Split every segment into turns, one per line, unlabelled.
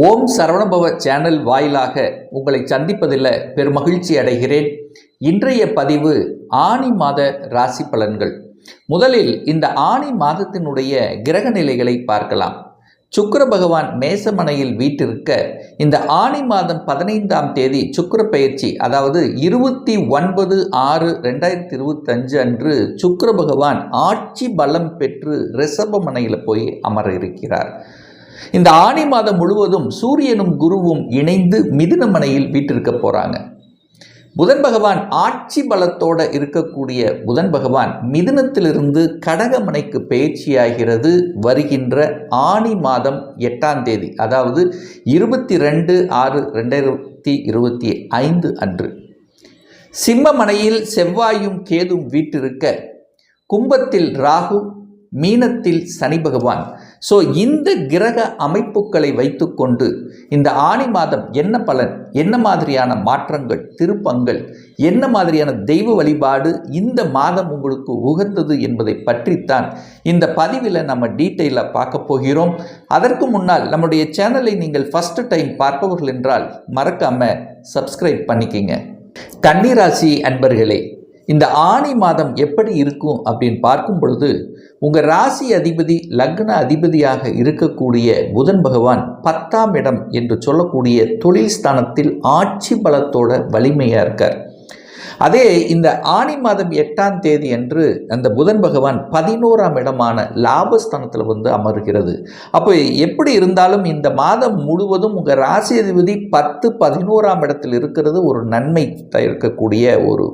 ஓம் Saravanabhava channel வாயிலாக உங்களை சந்திப்பதில் பெருமகிழ்ச்சி அடைகிறேன். இன்றைய பதிவு ஆனி மாத ராசி பலன்கள். முதலில் இந்த ஆனி மாதத்தினுடைய கிரக நிலைகளை பார்க்கலாம். சுக்கர பகவான் மேசமனையில் வீட்டிருக்க இந்த ஆனி மாதம் பதினைந்தாம் தேதி சுக்கிர பயிற்சி அதாவது இருபத்தி ஒன்பது ஆறு ரெண்டாயிரத்தி இருபத்தஞ்சு அன்று சுக்கர பகவான் ஆட்சி பலம் பெற்று ரிஷபமனையில் போய் அமர இருக்கிறார். இந்த ஆணி மாதம் முழுவதும் சூரியனும் குருவும் இணைந்து மிதுனமனையில் வீட்டிருக்க போகிறாங்க புதன் பகவான் ஆட்சி பலத்தோட இருக்கக்கூடிய புதன் பகவான் மிதுனத்திலிருந்து கடகமனைக்கு பயிற்சியாகிறது வருகின்ற ஆணி மாதம் எட்டாம் தேதி அதாவது இருபத்தி ரெண்டு ஆறு ரெண்டாயிரத்தி இருபத்தி ஐந்து அன்று. சிம்மமனையில் செவ்வாயும் கேதும் வீட்டிருக்க கும்பத்தில் ராகு மீனத்தில் சனி பகவான் ஸோ இந்த கிரக அமைப்புகளை வைத்துக்கொண்டு இந்த ஆணி மாதம் என்ன பலன்? என்ன மாதிரியான மாற்றங்கள் திருப்பங்கள்? என்ன மாதிரியான தெய்வ வழிபாடு இந்த மாதம் உங்களுக்கு உகந்தது என்பதை பற்றித்தான் இந்த பதிவில் நம்ம டீட்டெயிலாக பார்க்க போகிறோம். அதற்கு முன்னால் நம்முடைய சேனலை நீங்கள் ஃபஸ்ட்டு டைம் பார்ப்பவர்கள் என்றால் மறக்காமல் சப்ஸ்கிரைப் பண்ணிக்கிங்க. கன்னிராசி அன்பர்களே இந்த ஆணி மாதம் எப்படி இருக்கும் அப்படின்னு பார்க்கும் பொழுது உங்கள் ராசி அதிபதி லக்ன அதிபதியாக இருக்கக்கூடிய புதன் பகவான் பத்தாம் இடம் என்று சொல்லக்கூடிய தொழில் ஸ்தானத்தில் ஆட்சி பலத்தோட வலிமையாக இருக்கார். அதே இந்த ஆணி மாதம் எட்டாம் தேதி அன்று அந்த புதன் பகவான் பதினோராம் இடமான லாபஸ்தானத்தில் வந்து அமர்கிறது. அப்போ எப்படி இருந்தாலும் இந்த மாதம் முழுவதும் உங்கள் ராசி அதிபதி பத்து பதினோராம் இடத்தில் இருக்கிறது ஒரு நன்மை இருக்கக்கூடிய ஒரு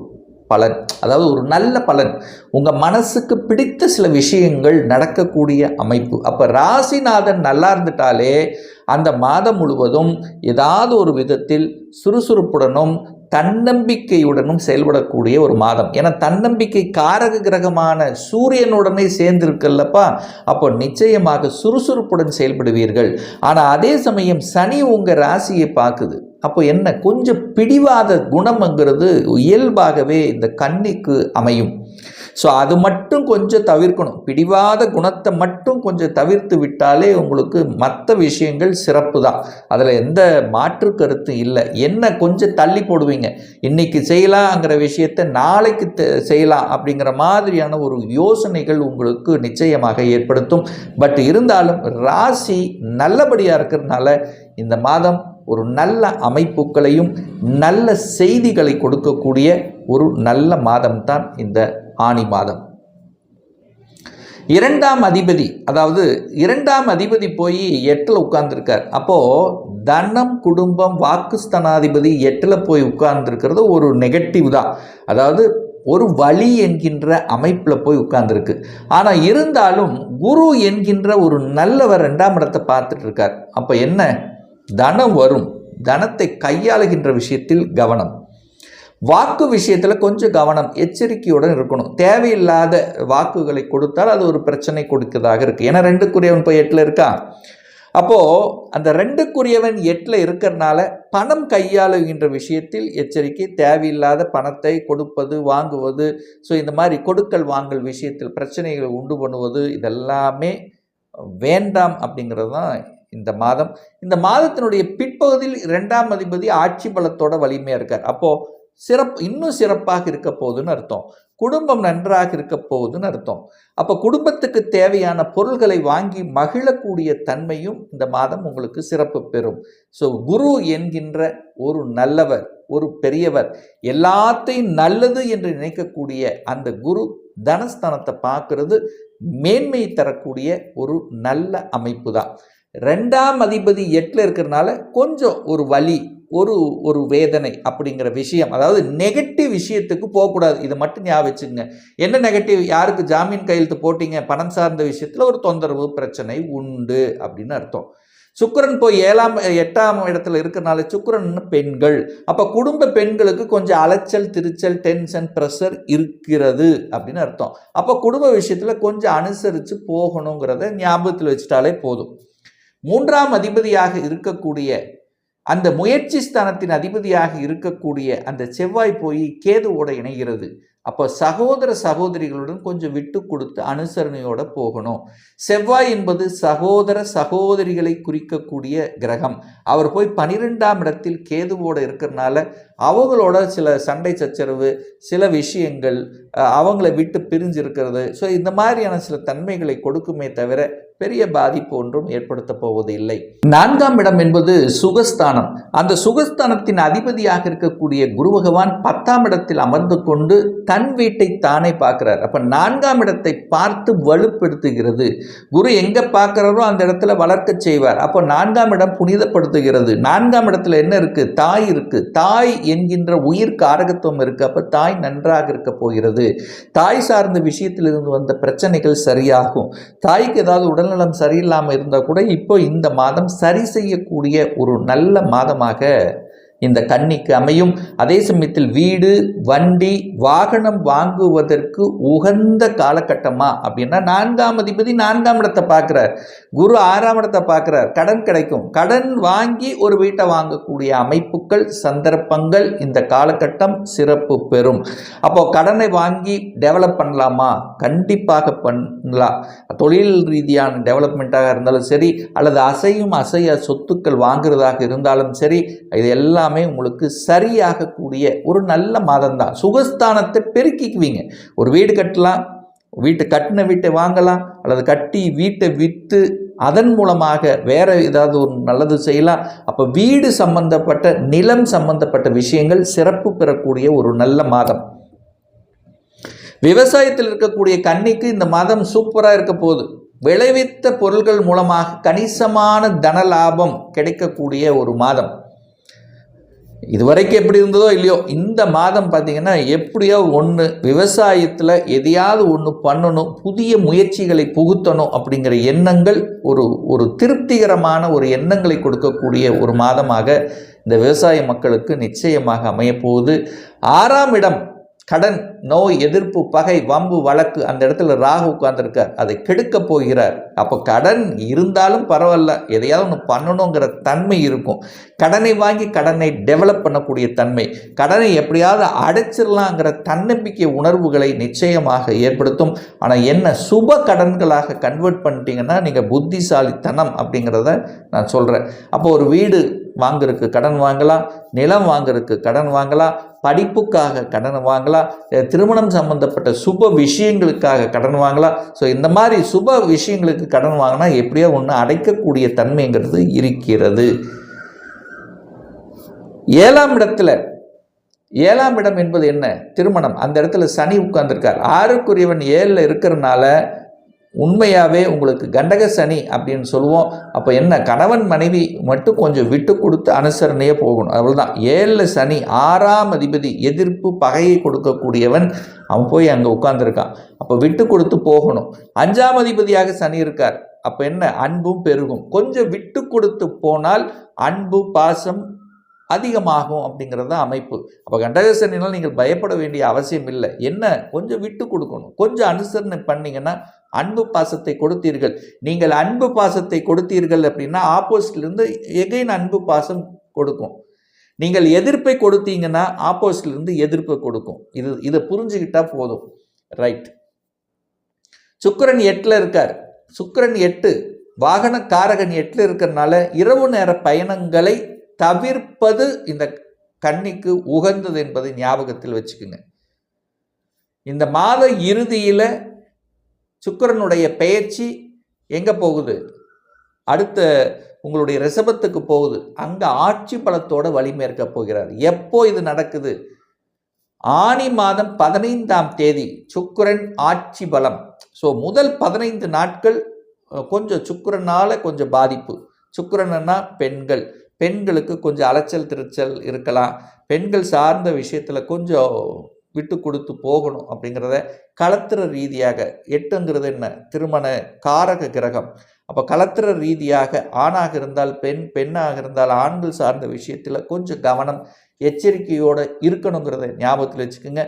பலன். அதாவது ஒரு நல்ல பலன். உங்கள் மனசுக்கு பிடித்த சில விஷயங்கள் நடக்கக்கூடிய அமைப்பு. அப்போ ராசிநாதன் நல்லா இருந்துட்டாலே அந்த மாதம் முழுவதும் ஏதாவது ஒரு விதத்தில் சுறுசுறுப்புடனும் தன்னம்பிக்கையுடனும் செயல்படக்கூடிய ஒரு மாதம். ஏன்னா தன்னம்பிக்கை காரக கிரகமான சூரியனுடனே சேர்ந்திருக்கல்லப்பா. அப்போ நிச்சயமாக சுறுசுறுப்புடன் செயல்படுவீர்கள். ஆனால் அதே சமயம் சனி உங்கள் ராசியை பார்க்குது. அப்போ என்ன? கொஞ்சம் பிடிவாத குணம்ங்கிறது இயல்பாகவே இந்த கன்னிக்கு அமையும். ஸோ அது மட்டும் கொஞ்சம் தவிர்க்கணும். பிடிவாத குணத்தை மட்டும் கொஞ்சம் தவிர்த்து விட்டாலே உங்களுக்கு மற்ற விஷயங்கள் சிறப்பு தான். அதில் எந்த மாற்று கருத்து இல்லை. என்ன கொஞ்சம் தள்ளி போடுவீங்க? இன்னைக்கு செய்யலாங்கிற விஷயத்தை நாளைக்கு செய்யலாம் அப்படிங்கிற மாதிரியான ஒரு யோசனைகள் உங்களுக்கு நிச்சயமாக ஏற்படுத்தும். பட் இருந்தாலும் ராசி நல்லபடியாக இருக்கிறதுனால இந்த மாதம் ஒரு நல்ல அமைப்புகளையும் நல்ல செய்திகளை கொடுக்கக்கூடிய ஒரு நல்ல மாதம்தான் இந்த ஆணி மாதம். இரண்டாம் அதிபதி அதாவது இரண்டாம் அதிபதி போய் எட்டில் உட்கார்ந்துருக்கார். அப்போது தனம் குடும்பம் வாக்குஸ்தனாதிபதி எட்டில் போய் உட்கார்ந்துருக்கிறது ஒரு நெகட்டிவ் தான். அதாவது ஒரு வழி என்கின்ற அமைப்பில் போய் உட்கார்ந்துருக்கு. ஆனால் இருந்தாலும் குரு என்கின்ற ஒரு நல்லவர் ரெண்டாம் இடத்தை பார்த்துட்டு இருக்கார். அப்போ என்ன? தனம் வரும். தனத்தை கையாளுகின்ற விஷயத்தில் கவனம். வாக்கு விஷயத்தில் கொஞ்சம் கவனம் எச்சரிக்கையுடன் இருக்கணும். தேவையில்லாத வாக்குகளை கொடுத்தால் அது ஒரு பிரச்சனை கொடுக்கதாக இருக்குது ஏன்னா ரெண்டுக்குரியவன் இப்போ எட்டில் இருக்கா அப்போது அந்த ரெண்டுக்குரியவன் எட்டில் இருக்கிறனால பணம் கையாளுகின்ற விஷயத்தில் எச்சரிக்கை தேவையில்லாத பணத்தை கொடுப்பது வாங்குவது ஸோ இந்த மாதிரி கொடுக்கல் வாங்கல் விஷயத்தில் பிரச்சனைகளை உண்டு பண்ணுவது இதெல்லாமே வேண்டாம் அப்படிங்கிறது தான் இந்த மாதம். இந்த மாதத்தினுடைய பிற்பகுதியில் இரண்டாம் அதிபதி ஆட்சி பலத்தோட வலிமையாக இருக்கார். அப்போது சிறப்பு இன்னும் சிறப்பாக இருக்க போகுதுன்னு அர்த்தம். குடும்பம் நன்றாக இருக்க போகுதுன்னு அர்த்தம். அப்போ குடும்பத்துக்கு தேவையான பொருள்களை வாங்கி மகிழக்கூடிய தன்மையும் இந்த மாதம் உங்களுக்கு சிறப்பு பெறும். ஸோ குரு என்கின்ற ஒரு நல்லவர் ஒரு பெரியவர் எல்லாத்தையும் நல்லது என்று நினைக்கக்கூடிய அந்த குரு தனஸ்தானத்தை பார்க்கறது மேன்மை தரக்கூடிய ஒரு நல்ல அமைப்பு தான் ரெண்டாம் அதிபதி எட்டில் இருக்கிறனால கொஞ்சம் ஒரு வலி ஒரு ஒரு வேதனை அப்படிங்கிற விஷயம். அதாவது நெகட்டிவ் விஷயத்துக்கு போகக்கூடாது. இதை மட்டும் ஞாபகம் என்ன நெகட்டிவ் யாருக்கு ஜாமீன் கையெழுத்து போட்டீங்க? பணம் சார்ந்த விஷயத்தில் ஒரு தொந்தரவு பிரச்சனை உண்டு அப்படின்னு அர்த்தம். சுக்கரன் போய் ஏழாம் எட்டாம் இடத்துல இருக்கிறனால சுக்கரன் பெண்கள். அப்போ குடும்ப பெண்களுக்கு கொஞ்சம் அலைச்சல் திருச்சல் டென்ஷன் ப்ரெஷர் இருக்கிறது அப்படின்னு அர்த்தம். அப்போ குடும்ப விஷயத்தில் கொஞ்சம் அனுசரித்து போகணுங்கிறத ஞாபகத்தில் வச்சுட்டாலே போதும். மூன்றாம் அதிபதியாக இருக்கக்கூடிய அந்த முயற்சி ஸ்தானத்தின் அதிபதியாக இருக்கக்கூடிய அந்த செவ்வாய் போய் கேதுவோட இணைகிறது. அப்போ சகோதர சகோதரிகளுடன் கொஞ்சம் விட்டு கொடுத்து அனுசரணையோட போகணும். செவ்வாய் என்பது சகோதர சகோதரிகளை குறிக்கக்கூடிய கிரகம். அவர் போய் பனிரெண்டாம் இடத்தில் கேதுவோடு இருக்கிறனால அவங்களோட சில சண்டை சச்சரவு சில விஷயங்கள் அவங்கள விட்டு பிரிஞ்சு இருக்கிறது ஸோ இந்த மாதிரியான சில தன்மைகளை கொடுக்குமே தவிர பெரிய பாதிப்பு ஒன்றும் ஏற்படுத்த போவது இல்லை. நான்காம் இடம் என்பது சுகஸ்தானம். அந்த சுகஸ்தானத்தின் அதிபதியாக இருக்கக்கூடிய குரு பகவான் பத்தாம் இடத்தில் அமர்ந்து கொண்டு தன் வீட்டை தானே பார்க்கிறார். அப்ப நான்காம் இடத்தை பார்த்து வலுப்படுத்துகிறது. குரு எங்க பார்க்கிறாரோ அந்த இடத்துல வளர்க்க செய்வார். அப்போ நான்காம் இடம் புனிதப்படுத்துகிறது. நான்காம் இடத்துல என்ன இருக்கு? தாய் இருக்கு. தாய் என்கின்ற உயிர் காரகத்துவம் இருக்கு. தாய் நன்றாக இருக்க போகிறது. தாய் சார்ந்த விஷயத்திலிருந்து வந்த பிரச்சனைகள் சரியாகும். தாய்க்கு ஏதாவது உடல்நலம் சரியில்லாமல் இருந்தால் கூட இப்போ இந்த மாதம் சரி செய்யக்கூடிய ஒரு நல்ல மாதமாக இந்த கன்னிக்கு அமையும். அதே சமயத்தில் வீடு வண்டி வாகனம் வாங்குவதற்கு உகந்த காலகட்டமா? அப்படின்னா நான்காம் அதிபதி நான்காம் இடத்தை பார்க்குறார். குரு ஆறாம் இடத்தை பார்க்குறார். கடன் கிடைக்கும். கடன் வாங்கி ஒரு வீட்டை வாங்கக்கூடிய அமைப்புகள் சந்தர்ப்பங்கள் இந்த காலகட்டம் சிறப்பு பெறும். அப்போ கடனை வாங்கி டெவலப் பண்ணலாமா? கண்டிப்பாக பண்ணலாம். தொழில் ரீதியான டெவலப்மெண்ட்டாக இருந்தாலும் சரி அல்லது அசையும் அசைய சொத்துக்கள் வாங்குறதாக இருந்தாலும் சரி இது எல்லாம் எல்லாமே உங்களுக்கு சரியாகக்கூடிய ஒரு நல்ல மாதம் தான் சுகஸ்தானத்தை பெருக்கிக்குவீங்க. ஒரு வீடு கட்டலாம் வீட்டை கட்டின வீட்டை வாங்கலாம் அல்லது கட்டி வீட்டை விற்று அதன் மூலமாக வேற ஏதாவது ஒரு நல்லது செய்யலாம். அப்போ வீடு சம்பந்தப்பட்ட நிலம் சம்பந்தப்பட்ட விஷயங்கள் சிறப்பு பெறக்கூடிய ஒரு நல்ல மாதம். விவசாயத்தில் இருக்கக்கூடிய கன்னிக்கு இந்த மாதம் சூப்பராக இருக்க போகுது. விளைவித்த பொருள்கள் மூலமாக கணிசமான தன லாபம் கிடைக்கக்கூடிய ஒரு மாதம். இதுவரைக்கும் எப்படி இருந்ததோ இல்லையோ இந்த மாதம் பார்த்தீங்கன்னா எப்படியோ ஒன்று விவசாயத்தில் எதையாவது ஒன்று பண்ணணும் புதிய முயற்சிகளை புகுத்தணும் அப்படிங்கிற எண்ணங்கள் ஒரு ஒரு திருப்திகரமான ஒரு எண்ணங்களை கொடுக்கக்கூடிய ஒரு மாதமாக இந்த விவசாய மக்களுக்கு நிச்சயமாக அமையப்போகுது. ஆறாம் இடம் கடன் நோய் எதிர்ப்பு பகை வம்பு வழக்கு அந்த இடத்துல ராகு உட்கார்ந்துருக்கார். அதை கெடுக்க போகிறார். அப்போ கடன் இருந்தாலும் பரவாயில்ல. எதையாவது ஒன்று பண்ணணுங்கிற தன்மை இருக்கும். கடனை வாங்கி கடனை டெவலப் பண்ணக்கூடிய தன்மை. கடனை எப்படியாவது அடைச்சிடலாங்கிற தன்னம்பிக்கை உணர்வுகளை நிச்சயமாக ஏற்படுத்தும். ஆனால் என்ன சுப கடன்களாக கன்வெர்ட் பண்ணிட்டீங்கன்னா நீங்கள் புத்திசாலித்தனம் அப்படிங்கிறத நான் சொல்கிறேன் அப்போ ஒரு வீடு வாங்குறதுக்கு கடன் வாங்கலாம் நிலம் வாங்குறதுக்கு கடன் வாங்கலாம் படிப்புக்காக கடன் வாங்கலாம் திருமணம் சம்பந்தப்பட்ட சுப விஷயங்களுக்காக கடன் வாங்கலாம். ஸோ இந்த மாதிரி சுப விஷயங்களுக்கு கடன் வாங்கினா எப்படியோ ஒன்று அடைக்கக்கூடிய தன்மைங்கிறது இருக்கிறது. ஏழாம் இடத்துல ஏழாம் இடம் என்பது என்ன? திருமணம். அந்த இடத்துல சனி உட்கார்ந்திருக்கார். ஆறுக்குரியவன் ஏழில் இருக்கிறனால உண்மையாகவே உங்களுக்கு கண்டக சனி அப்படின்னு சொல்லுவோம். அப்போ என்ன கணவன் மனைவி மட்டும் கொஞ்சம் விட்டு கொடுத்து அனுசரணையே போகணும். அவ்வளோதான் ஏழில் சனி ஆறாம் அதிபதி எதிர்ப்பு பகையை கொடுக்கக்கூடியவன் அவன் போய் அங்கே உட்காந்துருக்கான் அப்போ விட்டு கொடுத்து போகணும். அஞ்சாம் அதிபதியாக சனி இருக்கார். அப்போ என்ன அன்பும் பெருகும். கொஞ்சம் விட்டு கொடுத்து போனால் அன்பு பாசம் அதிகமாகும் அப்படிங்கிறது தான் அமைப்பு. அப்போ கண்டகசனினால் நீங்கள் பயப்பட வேண்டிய அவசியம் இல்லை. என்ன? கொஞ்சம் விட்டு கொடுக்கணும். கொஞ்சம் அனுசரணை பண்ணீங்கன்னா அன்பு பாசத்தை கொடுத்தீர்கள். நீங்கள் அன்பு பாசத்தை கொடுத்தீர்கள் அப்படின்னா ஆப்போசிட்லேருந்து எகைன் அன்பு பாசம் கொடுக்கும். நீங்கள் எதிர்ப்பை கொடுத்தீங்கன்னா ஆப்போசிட்லேருந்து எதிர்ப்பை கொடுக்கும். இது இதை புரிஞ்சுக்கிட்டா போதும். ரைட் சுக்கரன் எட்டில் இருக்கார். சுக்கரன் எட்டு வாகன காரகன் எட்டில் இருக்கிறனால இரவு நேர பயணங்களை தவிர்ப்பது இந்த கன்னிக்கு உகந்தது என்பதை ஞாபகத்தில் வச்சுக்குங்க. இந்த மாத இறுதியில் சுக்கிரனுடைய பெயர்ச்சி எங்கே போகுது? அடுத்த உங்களுடைய ரிசபத்துக்கு போகுது. அங்கே ஆட்சி பலத்தோட வலிமேற்க போகிறார். எப்போ இது நடக்குது? ஆனி மாதம் பதினைந்தாம் தேதி சுக்கிரன் ஆட்சி பலம். ஸோ முதல் பதினைந்து நாட்கள் கொஞ்சம் சுக்கரனால் கொஞ்சம் பாதிப்பு. சுக்கரன்னா பெண்கள். பெண்களுக்கு கொஞ்சம் அலைச்சல் திருச்சல் இருக்கலாம். பெண்கள் சார்ந்த விஷயத்தில் கொஞ்சம் விட்டு கொடுத்து போகணும் அப்படிங்கிறத கலத்திர ரீதியாக. எட்டுங்கிறது என்ன? திருமண காரக கிரகம். அப்போ கலத்திர ரீதியாக ஆணாக இருந்தால் பெண் பெண்ணாக இருந்தால் ஆண்கள் சார்ந்த விஷயத்தில் கொஞ்சம் கவனம் எச்சரிக்கையோடு இருக்கணுங்கிறத ஞாபகத்தில் வச்சுக்கோங்க.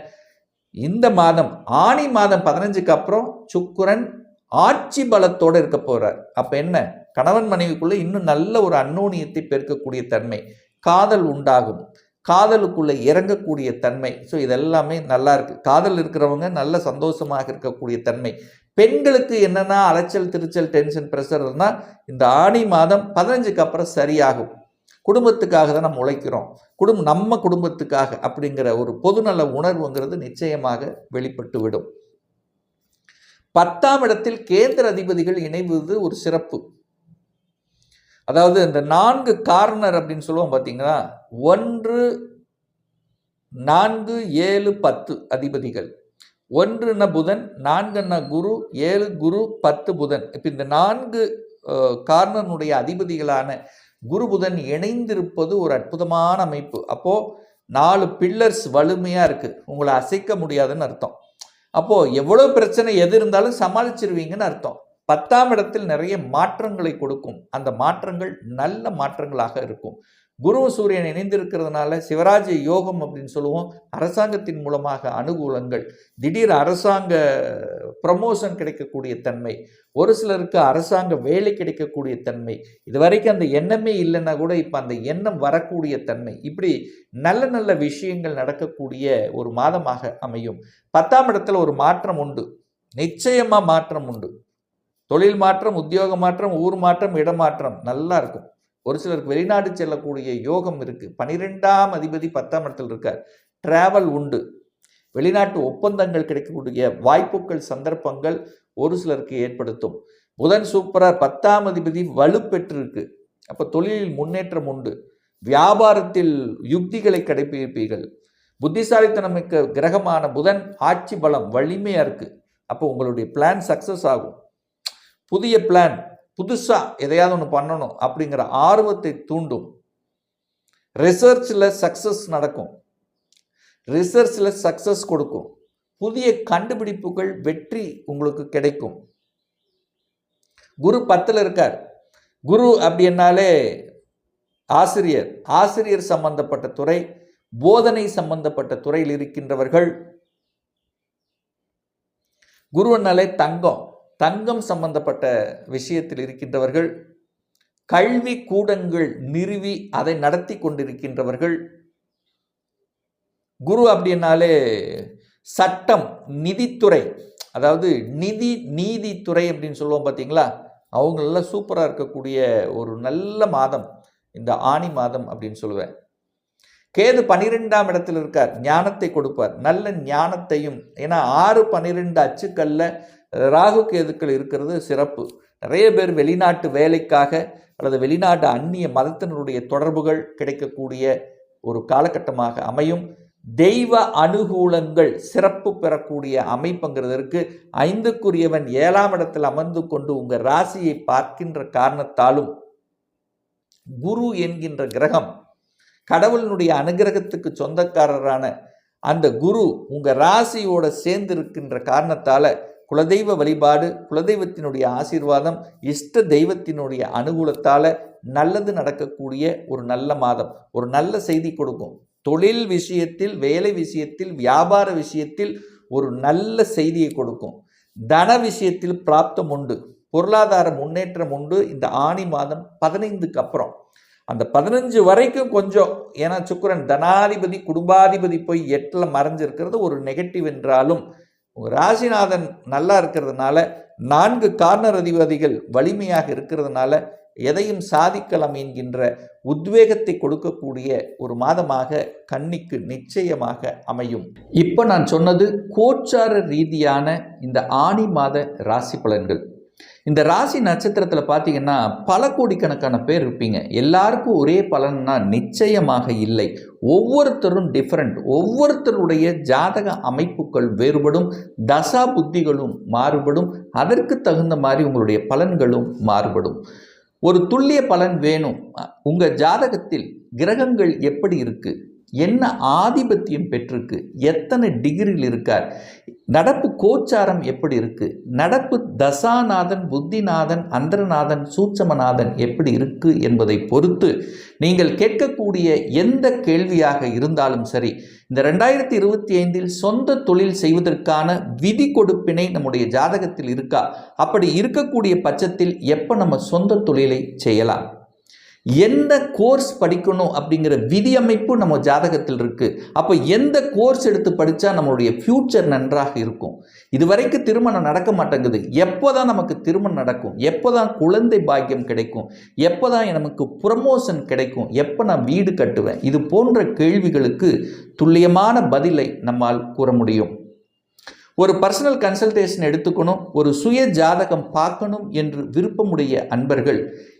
இந்த மாதம் ஆணி மாதம் பதினஞ்சுக்கு அப்புறம் சுக்குரன் ஆட்சி பலத்தோடு இருக்க போகிறார் அப்போ என்ன? கணவன் மனைவிக்குள்ளே இன்னும் நல்ல ஒரு அந்நோனியத்தை பெருக்கக்கூடிய தன்மை காதல் உண்டாகும். காதலுக்குள்ளே இறங்கக்கூடிய தன்மை ஸோ இதெல்லாமே நல்லா இருக்குது காதல் இருக்கிறவங்க நல்ல சந்தோஷமாக இருக்கக்கூடிய தன்மை. பெண்களுக்கு என்னென்னா அலைச்சல் திருச்சல் டென்ஷன் ப்ரெஷர் இருந்தால் இந்த ஆணி மாதம் பதினஞ்சுக்கு அப்புறம் சரியாகும். குடும்பத்துக்காக தான் நம்ம உழைக்கிறோம். குடும்பம் நம்ம குடும்பத்துக்காக அப்படிங்கிற ஒரு பொதுநல உணர்வுங்கிறது நிச்சயமாக வெளிப்பட்டு விடும். பத்தாம் இடத்தில் கேந்திர அதிபதிகள் இணைவது ஒரு சிறப்பு. அதாவது இந்த நான்கு கார்னர் அப்படின்னு சொல்லுவோம் பார்த்தீங்கன்னா ஒன்று நான்கு ஏழு பத்து அதிபதிகள். ஒன்றுன புதன் நான்குன குரு ஏழு குரு பத்து புதன். இப்போ இந்த நான்கு கார்னனுடைய அதிபதிகளான குரு புதன் இணைந்திருப்பது ஒரு அற்புதமான அமைப்பு. அப்போது நாலு பில்லர்ஸ் வலிமையாக இருக்குது உங்களை அசைக்க முடியாதுன்னு அர்த்தம். அப்போது எவ்வளோ பிரச்சனை எது இருந்தாலும் சமாளிச்சிருவீங்கன்னு அர்த்தம். பத்தாம் இடத்தில் நிறைய மாற்றங்களை கொடுக்கும். அந்த மாற்றங்கள் நல்ல மாற்றங்களாக இருக்கும். குரு சூரியன் இணைந்திருக்கிறதுனால சிவராஜ யோகம் அப்படின்னு சொல்லுவோம். அரசாங்கத்தின் மூலமாக அனுகூலங்கள். திடீர் அரசாங்க ப்ரமோஷன் கிடைக்கக்கூடிய தன்மை. ஒரு சிலருக்கு அரசாங்க வேலை கிடைக்கக்கூடிய தன்மை. இது வரைக்கும் அந்த எண்ணமே இல்லைன்னா கூட இப்போ அந்த எண்ணம் வரக்கூடிய தன்மை. இப்படி நல்ல நல்ல விஷயங்கள் நடக்கக்கூடிய ஒரு மாதமாக அமையும். பத்தாம் இடத்துல ஒரு மாற்றம் உண்டு. நிச்சயமாக மாற்றம் உண்டு. தொழில் மாற்றம் உத்தியோக மாற்றம் ஊர் மாற்றம் இடமாற்றம் நல்லா இருக்கும். ஒரு சிலருக்கு வெளிநாடு செல்லக்கூடிய யோகம் இருக்குது பனிரெண்டாம் அதிபதி பத்தாம் இடத்தில் இருக்கார். டிராவல் உண்டு. வெளிநாட்டு ஒப்பந்தங்கள் கிடைக்கக்கூடிய வாய்ப்புகள் சந்தர்ப்பங்கள் ஒரு சிலருக்கு ஏற்படுத்தும். புதன் சூப்பராக பத்தாம் அதிபதி வலுப்பெற்றிருக்கு. அப்போ தொழிலில் முன்னேற்றம் உண்டு. வியாபாரத்தில் யுக்திகளை கடைபிடிப்பீர்கள். புத்திசாலித்தனமிக்க கிரகமான புதன் ஆட்சி பலம் வலிமையாக இருக்குது அப்போ உங்களுடைய பிளான் சக்ஸஸ் ஆகும். புதிய பிளான் புதுசாக எதையாவது ஒன்று பண்ணணும் அப்படிங்கிற ஆர்வத்தை தூண்டும். ரிசர்ச்சில் சக்ஸஸ் நடக்கும். ரிசர்ச்சில் சக்ஸஸ் கொடுக்கும். புதிய கண்டுபிடிப்புகள் வெற்றி உங்களுக்கு கிடைக்கும். குரு பத்தில் இருக்கார். குரு அப்படின்னாலே ஆசிரியர். ஆசிரியர் சம்பந்தப்பட்ட துறை போதனை சம்பந்தப்பட்ட துறையில் இருக்கின்றவர்கள். குருவனாலே தங்கம். தங்கம் சம்பந்தப்பட்ட விஷயத்தில் இருக்கின்றவர்கள் கல்வி கூடங்கள் நிறுவி அதை நடத்தி கொண்டிருக்கின்றவர்கள் குரு அப்படின்னாலே சட்டம் நிதித்துறை அதாவது நிதி நீதித்துறை அப்படின்னு சொல்லுவோம் பார்த்தீங்களா? அவங்களெல்லாம் சூப்பராக இருக்கக்கூடிய ஒரு நல்ல மாதம் இந்த ஆணி மாதம் அப்படின்னு சொல்லுவேன். கேது பனிரெண்டாம் இடத்தில் இருக்கார் ஞானத்தை கொடுப்பார் நல்ல ஞானத்தையும் ஏன்னா ஆறு பன்னிரெண்டு அச்சுக்கல்ல ராகு கேதுக்கள் இருக்கிறது சிறப்பு. நிறைய பேர் வெளிநாட்டு வேலைக்காக அல்லது வெளிநாட்டு அந்நிய மதத்தினருடைய தொடர்புகள் கிடைக்கக்கூடிய ஒரு காலகட்டமாக அமையும். தெய்வ அனுகூலங்கள் சிறப்பு பெறக்கூடிய அமைப்புங்கிறதற்கு ஐந்துக்குரியவன் ஏழாம் இடத்தில் அமர்ந்து கொண்டு உங்கள் ராசியை பார்க்கின்ற காரணத்தாலும் குரு என்கின்ற கிரகம் கடவுளினுடைய அனுகிரகத்துக்கு சொந்தக்காரரான அந்த குரு உங்கள் ராசியோட சேர்ந்து இருக்கின்ற காரணத்தால் குலதெய்வ வழிபாடு குலதெய்வத்தினுடைய ஆசீர்வாதம் இஷ்ட தெய்வத்தினுடைய அனுகூலத்தால் நல்லது நடக்கக்கூடிய ஒரு நல்ல மாதம் ஒரு நல்ல செய்தி கொடுக்கும். தொழில் விஷயத்தில் வேலை விஷயத்தில் வியாபார விஷயத்தில் ஒரு நல்ல செய்தியை கொடுக்கும். தன விஷயத்தில் பிராப்தம் உண்டு பொருளாதார முன்னேற்றம் உண்டு. இந்த ஆணி மாதம் பதினைந்துக்கு அப்புறம். அந்த பதினஞ்சு வரைக்கும் கொஞ்சம் ஏன்னா சுக்கரன் தனாதிபதி குடும்பாதிபதி போய் எட்டில் மறைஞ்சிருக்கிறது. ஒரு நெகட்டிவ் என்றாலும் ராசிநாதன் நல்லா இருக்கிறதுனால நான்கு கார்னர் அதிபதிகள் வலிமையாக இருக்கிறதுனால எதையும் சாதிக்கலாம் என்கின்ற உத்வேகத்தை கொடுக்கக்கூடிய ஒரு மாதமாக கண்ணிக்கு நிச்சயமாக அமையும். இப்போ நான் சொன்னது கோச்சார ரீதியான இந்த ஆணி மாத ராசி பலன்கள். இந்த ராசி நட்சத்திரத்தில் பார்த்தீங்கன்னா பல கோடிக்கணக்கான பேர் இருப்பீங்க. எல்லாருக்கும் ஒரே பலன்னா நிச்சயமாக இல்லை. ஒவ்வொருத்தரும் டிஃப்ரெண்ட் ஒவ்வொருத்தருடைய ஜாதக அமைப்புகள் வேறுபடும். தசா புத்திகளும் மாறுபடும். அதற்கு தகுந்த மாதிரி உங்களுடைய பலன்களும் மாறுபடும். ஒரு துல்லிய பலன் வேணும். உங்கள் ஜாதகத்தில் கிரகங்கள் எப்படி இருக்குது என்ன ஆதிபத்தியம் பெற்றிருக்கு? எத்தனை டிகிரியில் இருக்கார்? நடப்பு கோச்சாரம் எப்படி இருக்கு? நடப்பு தசாநாதன் புத்திநாதன் அந்தரநாதன் சூட்சமநாதன் எப்படி இருக்கு என்பதை பொறுத்து நீங்கள் கேட்கக்கூடிய எந்த கேள்வியாக இருந்தாலும் சரி இந்த ரெண்டாயிரத்தி இருபத்தி ஐந்தில் சொந்த தொழில் செய்வதற்கான விதி கொடுப்பினை நம்முடைய ஜாதகத்தில் இருக்கா? அப்படி இருக்கக்கூடிய பட்சத்தில் எப்போ நம்ம சொந்த தொழிலை செய்யலாம்? என்ன கோர்ஸ் படிக்கணும் அப்படிங்கிற விதியமைப்பு நம்ம ஜாதகத்தில் இருக்குது அப்போ எந்த கோர்ஸ் எடுத்து படித்தா நம்மளுடைய ஃப்யூச்சர் நன்றாக இருக்கும்? இதுவரைக்கும் திருமணம் நடக்க மாட்டேங்குது. எப்போ தான் நமக்கு திருமணம் நடக்கும்? எப்போ தான் குழந்தை பாக்கியம் கிடைக்கும்? எப்போ தான் நமக்கு ப்ரமோஷன் கிடைக்கும்? எப்போ நான் வீடு கட்டுவேன்? இது போன்ற கேள்விகளுக்கு துல்லியமான பதிலை நம்மால் கூற முடியும். ஒரு பர்சனல் கன்சல்டேஷன் எடுத்துக்கணும். ஒரு சுய ஜாதகம் பார்க்கணும் என்று விருப்பமுடைய அன்பர்கள்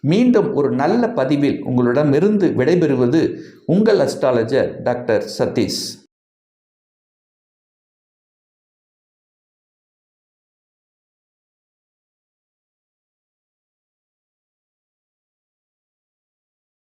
மீண்டும் ஒரு நல்ல பதிவில் உங்களிடமிருந்து விடைபெறுவது உங்கள் அஸ்ட்ராலஜர் டாக்டர் சதீஷ்.